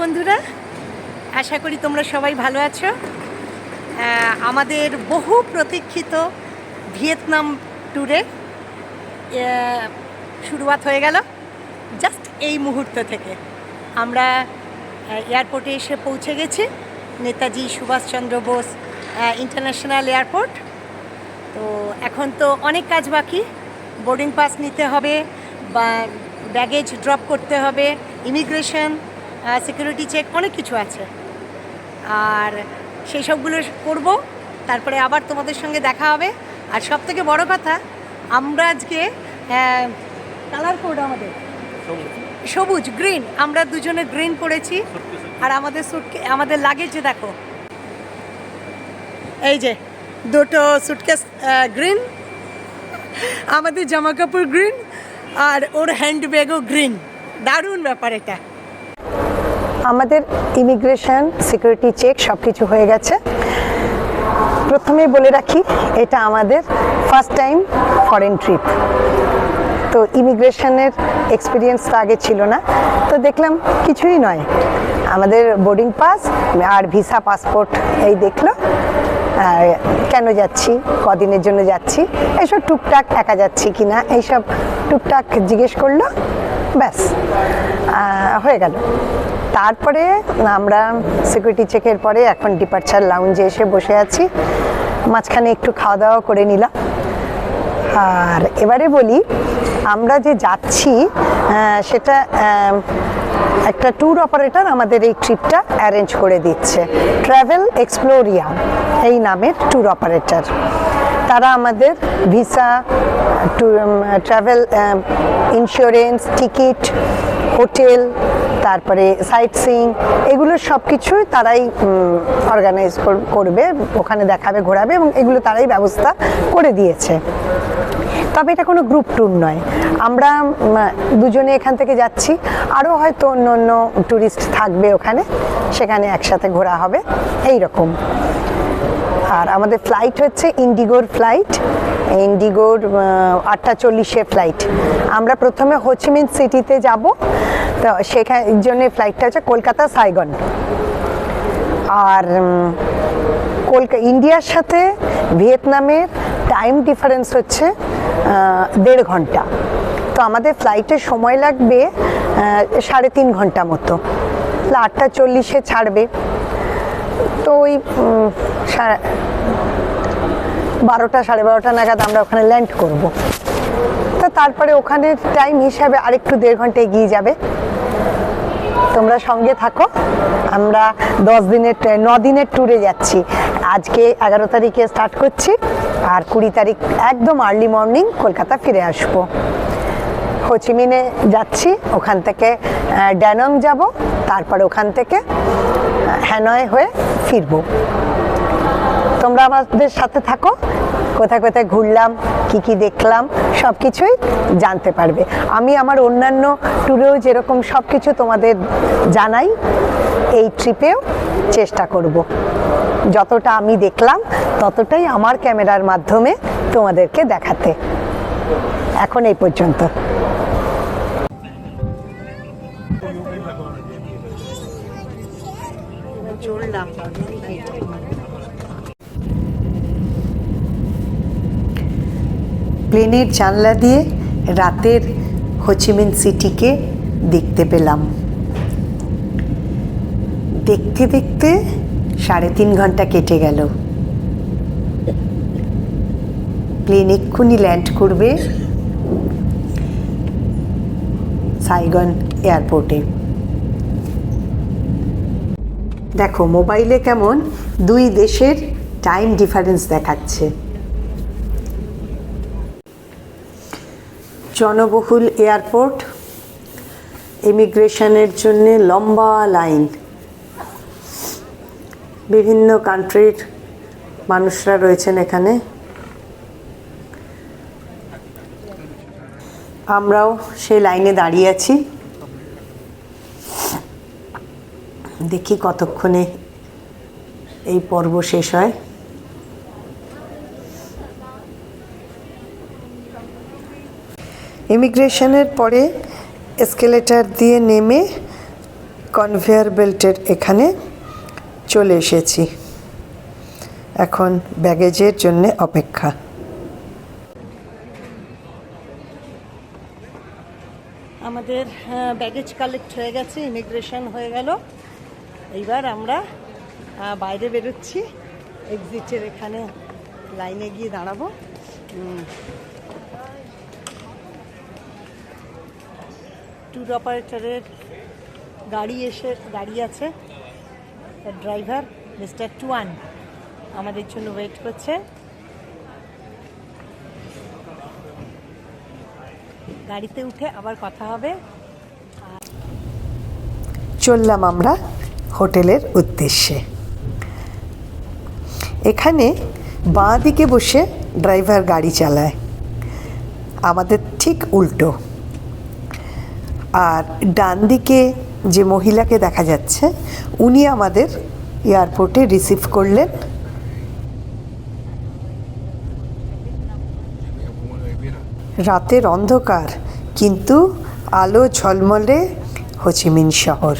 বন্ধুরা, আশা করি তোমরা সবাই ভালো আছো। আমাদের বহু প্রতীক্ষিত ভিয়েতনাম ট্যুরে শুরুয়াত হয়ে গেল জাস্ট এই মুহূর্ত থেকে। আমরা এয়ারপোর্টে এসে পৌঁছে গেছি। নেতাজি সুভাষচন্দ্র বোস ইন্টারন্যাশনাল এয়ারপোর্ট তো এখন তো অনেক কাজ বাকি। বোর্ডিং পাস নিতে হবে বা ব্যাগেজ ড্রপ করতে হবে ইমিগ্রেশন সিকিউরিটি চেক অনেক কিছু আছে। আর সেই সবগুলো করব তারপরে আবার তোমাদের সঙ্গে দেখা হবে। আর সব থেকে বড় কথা আমরা আজকে কালার কোড আমাদের। সবুজ। গ্রিন আমরা দুজনে গ্রিন করেছি আর আমাদের সুটকে আমাদের লাগেজে দেখো। এই যে দুটো সুটকেস গ্রিন আমাদের জামা কাপড় গ্রিন আর ওর হ্যান্ড ব্যাগও গ্রিন দারুণ ব্যাপার এটা। আমাদের ইমিগ্রেশন সিকিউরিটি চেক সব কিছু হয়ে গেছে। প্রথমে বলে রাখি, এটা আমাদের ফার্স্ট টাইম ফরেন ট্রিপ তো ইমিগ্রেশনের এক্সপিরিয়েন্স তো আগে ছিল না। তো দেখলাম কিছুই নয়। আমাদের বোর্ডিং পাস আর ভিসা পাসপোর্ট এই দেখল। কেন যাচ্ছি, কদিনের জন্য যাচ্ছি এইসব টুকটাক একা যাচ্ছি কি না এইসব টুকটাক জিজ্ঞেস করল। ব্যাস হয়ে গেল। তারপরে আমরা সিকিউরিটি চেকের পরে এখন ডিপার্চার লাউঞ্জে এসে বসে আছি। মাঝখানে একটু খাওয়া দাওয়া করে নিলাম। আর এবারে বলি, আমরা যে যাচ্ছি সেটা একটা ট্যুর অপারেটর আমাদের এই ট্রিপটা অ্যারেঞ্জ করে দিচ্ছে। ট্রাভেল এক্সপ্লোরিয়া এই নামের ট্যুর অপারেটর তারা আমাদের visa travel insurance ticket hotel, তারপরে সাইট সিং এগুলো সব কিছুই তারাই অর্গানাইজ করবে, ওখানে দেখাবে, ঘোরাবে এবং এগুলো তারাই ব্যবস্থা করে দিয়েছে। তবে এটা কোনো গ্রুপ ট্যুর নয়। আমরা দুজনে এখান থেকে যাচ্ছি। আরও হয়তো অন্য অন্য ট্যুরিস্ট থাকবে ওখানে। সেখানে একসাথে ঘোরা হবে। এই রকম আর আমাদের ফ্লাইট হচ্ছে ইন্ডিগোর ফ্লাইট ইন্ডিগোর আটটা চল্লিশে ফ্লাইট আমরা প্রথমে হোচিমিন সিটিতে যাব। তো সেখানে জন্য ফ্লাইটটা হচ্ছে কলকাতা সাইগন আর কলকা ইন্ডিয়ার সাথে ভিয়েতনামের টাইম ডিফারেন্স হচ্ছে দেড় ঘণ্টা। তো আমাদের ফ্লাইটে সময় লাগবে সাড়ে তিন ঘণ্টা মতো। আটটা চল্লিশে ছাড়বে। তো ওই বারোটা, সাড়ে বারোটা নাগাদ আমরা ওখানে ল্যান্ড করব। তো তারপরে ওখানে টাইম হিসাবে আরেকটু দেড় ঘণ্টা এগিয়ে যাবে। তোমরা সঙ্গে থাকো। আমরা দশ দিনের ন দিনের ট্যুরে যাচ্ছি। আজকে এগারো তারিখে স্টার্ট করছি আর কুড়ি তারিখ একদম আর্লি মর্নিং কলকাতা ফিরে আসব। হোচিমিনে যাচ্ছি, ওখান থেকে ড্যানং যাব, তারপরে ওখান থেকে হ্যানয় হয়ে ফিরবো। তোমরা আমাদের সাথে থাকো। কোথায় কোথায় ঘুরলাম, কি কি দেখলাম সব কিছুই জানতে পারবে। আমি আমার অন্যান্য ট্যুরেও যেরকম সব কিছু তোমাদের জানাই, এই ট্রিপেও চেষ্টা করব। যতটা আমি দেখলাম, ততটাই আমার ক্যামেরার মাধ্যমে তোমাদেরকে দেখাতে। এখন এই পর্যন্ত। প্লেনের জানলা দিয়ে রাতের হোচিমিন সিটিকে দেখতে পেলাম। দেখতে দেখতে সাড়ে তিন ঘণ্টা কেটে গেল। প্লেন এক্ষুনি ল্যান্ড করবে সাইগন এয়ারপোর্টে। দেখো, মোবাইলে কেমন দুই দেশের টাইম ডিফারেন্স দেখাচ্ছে। জনবহুল এয়ারপোর্ট, ইমিগ্রেশনের জন্য লম্বা লাইন। বিভিন্ন কান্ট্রির মানুষরা রয়েছেন এখানে। আমরাও সেই লাইনে দাঁড়িয়ে আছি। দেখি কতক্ষণে এই পর্ব শেষ হয়। ইমিগ্রেশনের পরে এসকেলেটার দিয়ে নেমে কনভেয়ার বেল্টের এখানে চলে এসেছি। এখন ব্যাগেজের জন্য অপেক্ষা। আমাদের ব্যাগেজ কালেক্ট হয়ে গেছে ইমিগ্রেশন হয়ে গেল। এইবার আমরা বাইরে বেরোচ্ছি এক্সিটের এখানে লাইনে গিয়ে দাঁড়াবো। ট্যুর অপারেটরের গাড়ি এসে দাঁড়িয়ে আছে, তার ড্রাইভার মিস্টার টুয়ান আমাদের জন্য ওয়েট করছে। গাড়িতে উঠে আবার কথা হবে। চললাম আমরা হোটেলের উদ্দেশ্যে। এখানে বাঁ দিকে বসে ড্রাইভার গাড়ি চালায়। আমাদের ঠিক উল্টো। আর ডান দিকে যে মহিলাকে দেখা যাচ্ছে, উনি আমাদের এয়ারপোর্টে রিসিভ করলেন। রাতের অন্ধকার, কিন্তু আলো ঝলমলে হোচিমিন শহর।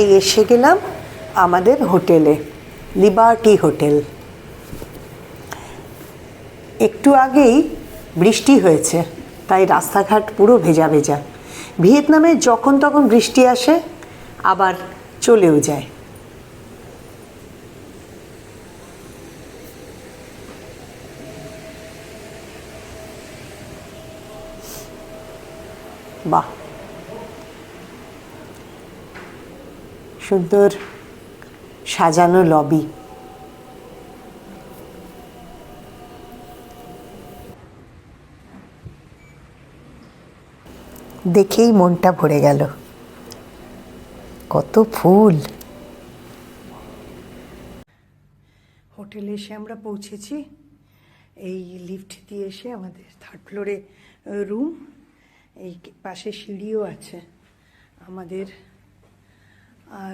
এই এসে গেলাম আমাদের হোটেলে লিবার্টি হোটেল। একটু আগেই বৃষ্টি হয়েছে, তাই রাস্তাঘাট পুরো ভেজা ভেজা। ভিয়েতনামে যখন তখন বৃষ্টি আসে, আবার চলেও যায় বাহ সুন্দর সাজানো লবি দেখেই মনটা ভরে গেল। কত ফুল। হোটেলে এসে আমরা পৌঁছেছি। এই লিফট দিয়ে এসে আমাদের থার্ড ফ্লোরে রুম এই পাশে সিঁড়িও আছে। আমাদের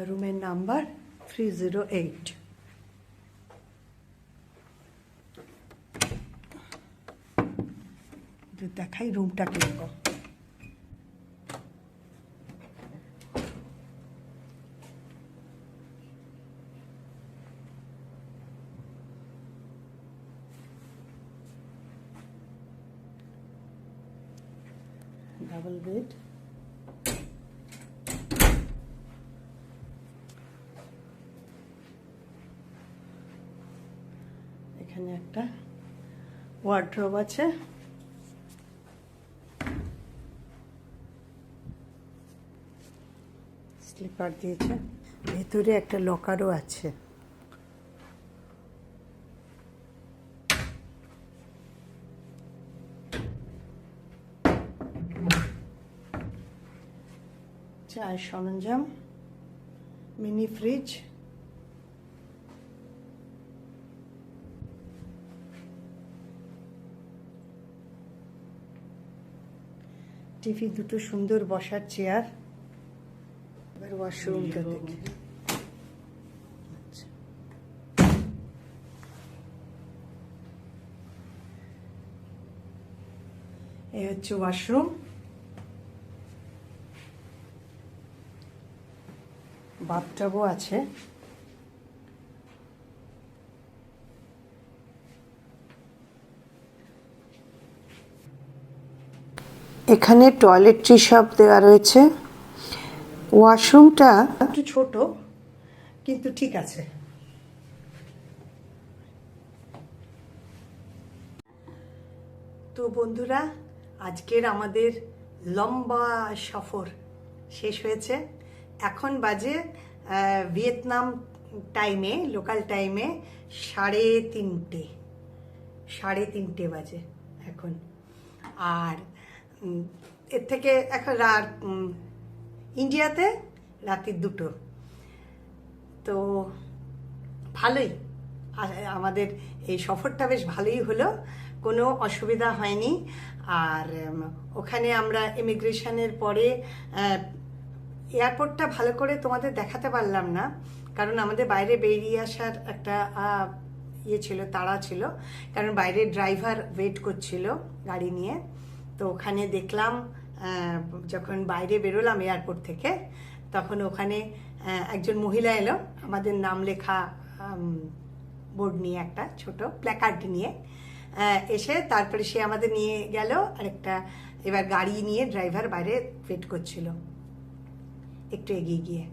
রুমের নাম্বার থ্রি জিরো এইট দেখাই রুমটা কিরকম ডাবল বেড এখানে একটা ওয়ার্ড্রোব আছে। স্লিপার দিয়েছে। ভেতরে একটা লকারও আছে। চায়ের সরঞ্জাম মিনি ফ্রিজ টিভি দুটো সুন্দর বসার চেয়ার। এবার ওয়াশরুমটা দেখি। আচ্ছা। এই হচ্ছে ওয়াশরুম বাথটাবও আছে। এখানে টয়লেট্রি সব দেওয়া রয়েছে। ওয়াশরুমটা একটু ছোট, কিন্তু ঠিক আছে। তো বন্ধুরা, আজকের আমাদের লম্বা সফর শেষ হয়েছে। এখন বাজে ভিয়েতনাম টাইমে লোকাল টাইমে সাড়ে তিনটে। সাড়ে তিনটে বাজে এখন। আর এর থেকে এখন রাত ইন্ডিয়াতে রাত্রির দুটো। তো ভালোই। আমাদের এই সফরটা বেশ ভালোই হলো। কোনো অসুবিধা হয়নি। আর ওখানে আমরা ইমিগ্রেশনের পরে এয়ারপোর্টটা ভালো করে তোমাদের দেখাতে পারলাম না। কারণ আমাদের বাইরে বেরিয়ে আসার একটা ইয়ে ছিল, তাড়া ছিল। কারণ বাইরে ড্রাইভার ওয়েট করছিল গাড়ি নিয়ে। তো ওখানে দেখলাম যখন বাইরে বেরোলাম এয়ারপোর্ট থেকে, তখন ওখানে একজন মহিলা এলো। আমাদের নাম লেখা বোর্ড নিয়ে একটা ছোট প্ল্যাকার্ড নিয়ে। এসে তারপরে সে আমাদের নিয়ে গেল, আরেকটা, এবার গাড়ি নিয়ে ড্রাইভার বাইরে ওয়েট করছিল। একটু এগিয়ে গিয়ে।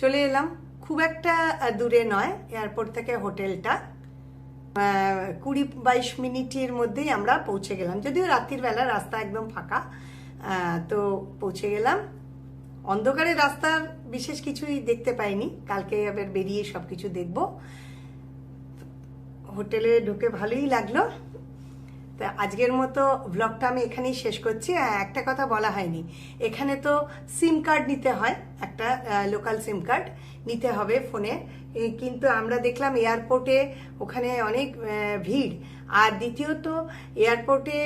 চলে এলাম। খুব একটা দূরে নয় এয়ারপোর্ট থেকে হোটেলটা কুড়ি বাইশ মিনিটের মধ্যেই আমরা পৌঁছে গেলাম। যদিও রাত্রির বেলা রাস্তা একদম ফাঁকা তো পৌঁছে গেলাম। অন্ধকারে রাস্তার বিশেষ কিছুই দেখতে পাইনি। কালকে আবার বেরিয়ে সব কিছু দেখব। হোটেলে ঢুকে ভালোই লাগল। তা আজকের মতো ব্লগটা আমি এখানেই শেষ করছি। একটা কথা বলা হয়নি। এখানে তো সিম কার্ড নিতে হয়, একটা লোকাল সিম কার্ড নিতে হবে ফোনে কিন্তু আমরা দেখলাম এয়ারপোর্টে ওখানে অনেক ভিড়। আর দ্বিতীয়ত এয়ারপোর্টে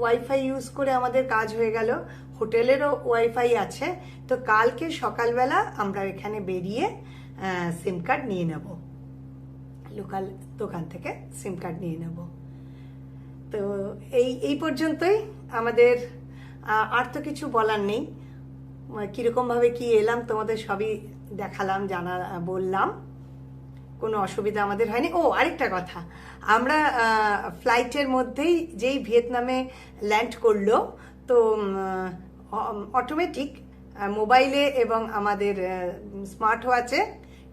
ওয়াইফাই ইউজ করে আমাদের কাজ হয়ে গেল। হোটেলেরও ওয়াইফাই আছে। তো কালকে সকালবেলা আমরা এখানে বেরিয়ে সিম কার্ড নিয়ে নেব। লোকাল দোকান থেকে সিম কার্ড নিয়ে নেব। তো এই এই পর্যন্তই আমাদের আর তো কিছু বলার নেই। কিরকমভাবে কি এলাম তোমাদের সবই দেখালাম, জানা বললাম। কোনো অসুবিধা আমাদের হয়নি। ও, আরেকটা কথা। আমরা ফ্লাইটের মধ্যেই যেই ভিয়েতনামে ল্যান্ড করল, তো অটোমেটিক মোবাইলে এবং আমাদের স্মার্ট ওয়াচে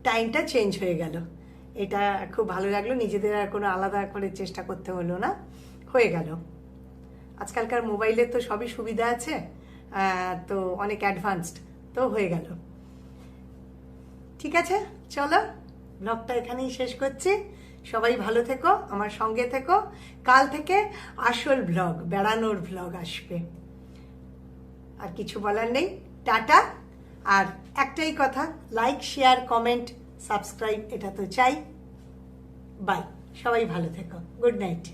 টাইমটা চেঞ্জ হয়ে গেল। এটা খুব ভালো লাগল। নিজেদের আর কোনো আলাদা করে চেষ্টা করতে হলো না। হয়ে গেল। আজকালকার মোবাইলে তো সবই সুবিধা আছে তো অনেক অ্যাডভান্সড তো হয়ে গেল। ঠিক আছে, চলো ব্লগটা এখানেই শেষ করছি। সবাই ভালো থেকো, আমার সঙ্গে থেকো। কাল থেকে আসল ব্লগ বেড়ানোর ব্লগ আসবে। আর কিছু বলার নেই, টাটা। আর একটাই কথা লাইক শেয়ার কমেন্ট সাবস্ক্রাইব এটা তো চাই। বাই সবাই ভালো থেকো। Good night